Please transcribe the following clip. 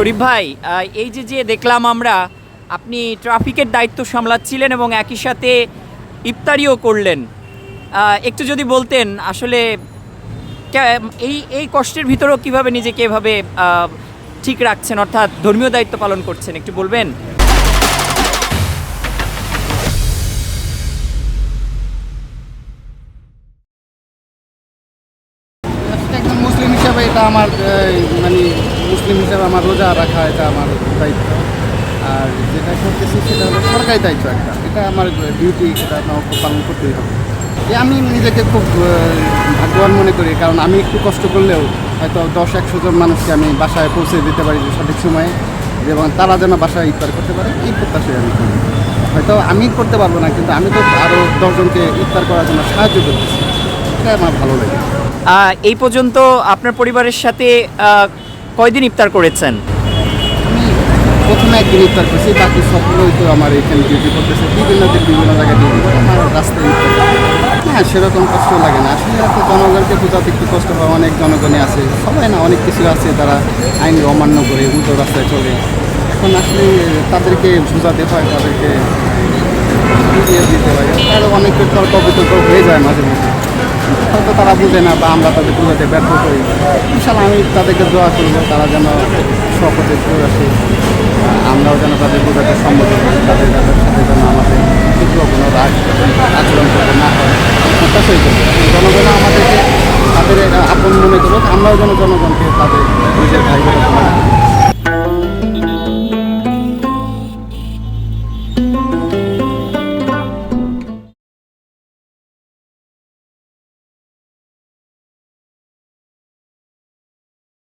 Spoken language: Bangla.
শরীফ ভাই এই যে যে দেখলাম আমরা, আপনি ট্রাফিকের দায়িত্ব সামলাচ্ছিলেন এবং একই সাথে ইফতারিও করলেন। একটু যদি বলতেন, আসলে এই এই কষ্টের ভিতরেও কীভাবে নিজেকে এভাবে ঠিক রাখছেন, অর্থাৎ ধর্মীয় দায়িত্ব পালন করছেন, একটু বলবেন? একজন মুসলিম হিসাবে এটা আমার মানে মুসলিম হিসাবে আমার রোজা রাখা এটা আমার দায়িত্ব। আর যেটা করতেছি সেটা হলো সরকারি দায়িত্ব একটা। এটা আমার ডিউটি সেটা আমাকে পালন করতেই হবে। আমি নিজেকে খুব ভাগ্যবান মনে করি, কারণ আমি একটু কষ্ট করলেও হয়তো দশ, একশো জন মানুষকে আমি বাসায় পৌঁছে দিতে পারি সঠিক সময়ে, এবং তারা যেন বাসায় ইফতার করতে পারে, এই প্রত্যাশাই আমি করি। হয়তো আমি করতে পারব না, কিন্তু আমি তো আরও দশজনকে ইফতার করার জন্য সাহায্য করতেছি। এটা আমার ভালো লাগে। এই পর্যন্ত আপনার পরিবারের সাথে কয়দিন ইফতার করেছেন? প্রথমে একদিন ইফতার করছি, বাকি সবগুলোই তো আমার এখানে ডিউটি করতেছে। বিভিন্ন দিন বিভিন্ন জায়গায় ডিউটি আমার রাস্তায় ইফতার হ্যাঁ। সেরকম কষ্ট লাগে না। আসলে তো জনগণকে বোঝাতে একটু কষ্ট হয়, অনেক জনগণই আছে। সবাই না, অনেক কিছু আছে তারা আইন অমান্য করে উল্টো রাস্তায় চলে। এখন আসলে তাদেরকে বোঝাতে হয়, তাদেরকে বুঝিয়ে দিতে হয়। তারা অনেকের তর্ক বিতর্ক হয়ে যায় মাঝে মধ্যে। হয়তো তারা বুঝে না বা আমরা তাদের বোঝাতে ব্যর্থ করি ইনশাল্লাহ আমি তাদেরকে দোয়া করব, তারা যেন শপথে চলে আসে। আমরাও যেন তাদের বোঝাতে সম্মত করি তাদের তাদের সাথে যেন আমাদের কিছু কোনো রাগ আচরণ করতে না হয়। প্রত্যাশাই করবে জনগণ আমাদেরকে তাদের আপন মনে করুক, আমরাও যেন জনগণকে তাদের নিজের ভাই।